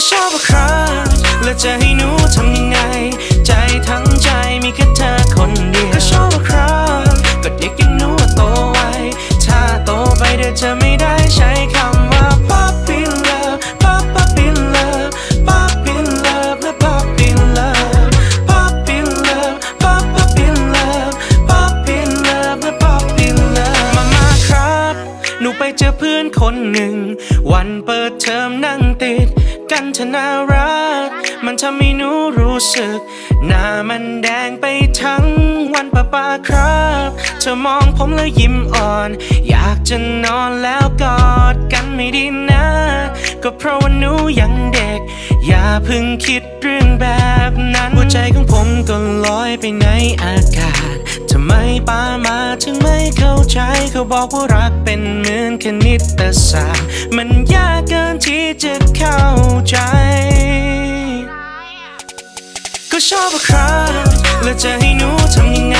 ก็ชอบครับแล้วจะให้หนูทำยังไง ใจทั้งใจมีแค่เธอคนเดียวก็ชอบครับก็เด็กยังหนูโตไวถ้าโตไปเดี๋ยวจะไม่ ไปเจอเพื่อนคนหนึ่ง วันเปิดเทอมนั่งติด กันเธอน่ารัก มันทำให้หนูรู้สึก หน้ามันแดงไปทั้งวันปะปาครับ เธอมองผมแล้วยิ้มอ่อน อยากจะนอนแล้วกอดกันไม่ดีนะ ก็เพราะว่าหนูยังเด็ก อย่าเพิ่งคิดเรื่องแบบ ไปในอากาศทำไมป้ามาถึงไม่เข้าใจเขาบอกว่ารักเป็นเหมือนคณิตศาสตร์ มันยากเกินที่จะเข้าใจ ก็ชอบครับแล้วจะให้หนูทำยังไง